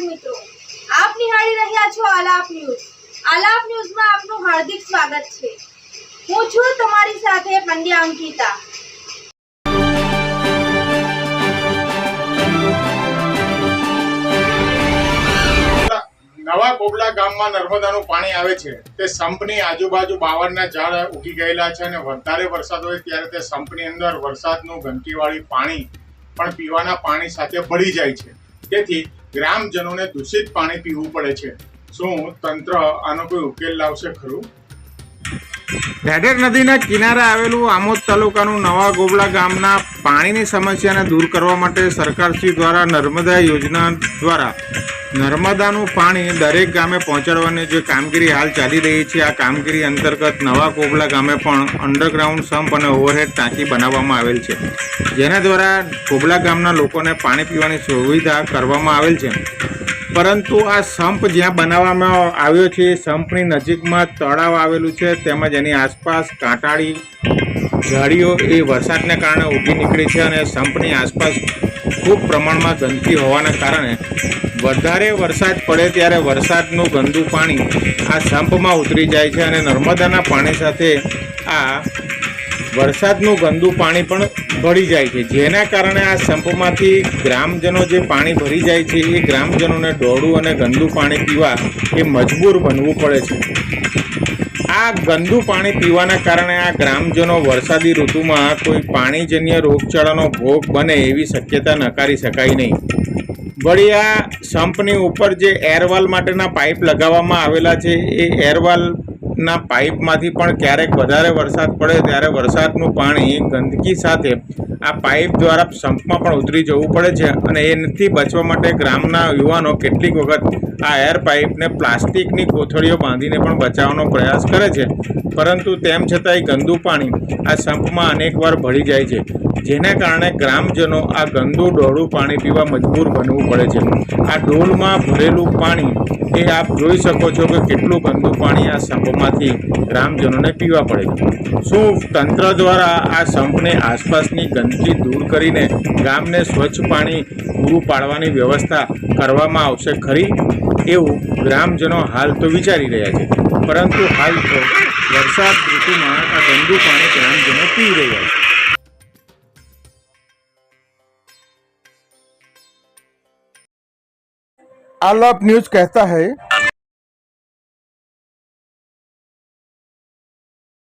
મિત્રો. આપ નિહાળી રહ્યા છો આલાપ ન્યૂઝ. આલાપ ન્યૂઝમાં આપનું હાર્દિક સ્વાગત છે. હું છું તમારી સાથે પંડ્યા અંકિતા. નવા કોબલા ગામમાં નર્મદાનું પાણી આવે છે. તે સંપની આજુબાજુ બાવરના ઝાડ ઉગી ગયેલા છે અને વધારે વરસાદ હોય ત્યારે તે સંપની અંદર વરસાદનું ગંદકીવાળી પાણી પણ પીવાના પાણી સાથે ભળી જાય છે. તેથી ગ્રામજનોને દૂષિત પાણી પીવું પડે છે. શું તંત્ર આનો કોઈ ઉકેલ લાવશે ખરું? ઢેઢેર નદીના કિનારે આવેલું આમોદ તાલુકાનું નવા ગોબલા ગામના પાણીની સમસ્યાને દૂર કરવા માટે સરકારશ્રી દ્વારા નર્મદા યોજના દ્વારા નર્મદાનું પાણી દરેક ગામે પહોંચાડવાની જે કામગીરી હાલ ચાલી રહી છે, આ કામગીરી અંતર્ગત નવા કોબલા ગામે પણ અંડરગ્રાઉન્ડ સંપ અને ઓવરહેડ ટાંકી બનાવવામાં આવેલ છે. જેના દ્વારા કોબલા ગામના લોકોને પાણી પીવાની સુવિધા કરવામાં આવેલ છે. પરંતુ આ સંપ જ્યાં બનાવવામાં આવ્યો છે, સંપની નજીકમાં તળાવ આવેલું છે, તેમજ એની આસપાસ કાંટાળી ઝાડીઓ એ વરસાદને કારણે ઊભી નીકળી છે અને સંપની આસપાસ ખૂબ પ્રમાણમાં ગંદકી હોવાના કારણે વધારે વરસાદ પડે ત્યારે વરસાદનું ગંદુ પાણી આ સંપમાં ઉતરી જાય છે અને નર્મદાના પાણી સાથે આ વરસાદનું ગંદુ પાણી પણ ભળી જાય છે. જેના કારણે આ સંપમાંથી ગ્રામજનો જે પાણી ભરી જાય છે, એ ગ્રામજનોને દોડું અને ગંદુ પાણી પીવા એ મજબૂર બનવું પડે છે. આ ગંદુ પાણી પીવાના કારણે આ ગ્રામજનો વરસાદી ઋતુમાં કોઈ પાણીજન્ય રોગચાળાનો ભોગ બને એવી શક્યતા નકારી શકાય નહીં. વળી આ સંપની ઉપર જે એરવાલ માટેના પાઇપ લગાવવામાં આવેલા છે, એ એરવાલના પાઇપમાંથી પણ ક્યારેક વધારે વરસાદ પડે ત્યારે વરસાદનું પાણી ગંદકી સાથે આ પાઇપ દ્વારા સંપમાં પણ ઉતરી જવું પડે છે અને એનાથી બચવા માટે ગ્રામના યુવાનો કેટલીક વખત આ એર પાઇપને પ્લાસ્ટિકની કોથળીઓ બાંધીને પણ બચાવવાનો પ્રયાસ કરે છે. પરંતુ તેમ છતાંય ગંદુ પાણી આ સંપમાં અનેકવાર ભળી જાય છે. જેના કારણે ગ્રામજનો આ ગંદુ ડોળું પાણી પીવા મજબૂર બનવું પડે છે. આ ડોલમાં ભરેલું પાણી, એ આપ જોઈ શકો છો કે કેટલું ગંદુ પાણી આ સંપમાંથી ગ્રામજનોને પીવા પડે છે. શું તંત્ર દ્વારા આ સંપને આસપાસની ગંદકી દૂર કરીને ગામને સ્વચ્છ પાણી પૂરું પાડવાની વ્યવસ્થા કરવામાં આવશે ખરી? એવું ગ્રામજનો હાલ તો વિચારી રહ્યા છે. પરંતુ હાલ તો વરસાદ ઋતુમાં આ ગંદુ પાણી ગ્રામજનો પી રહ્યા છે. आलाप न्यूज कहता है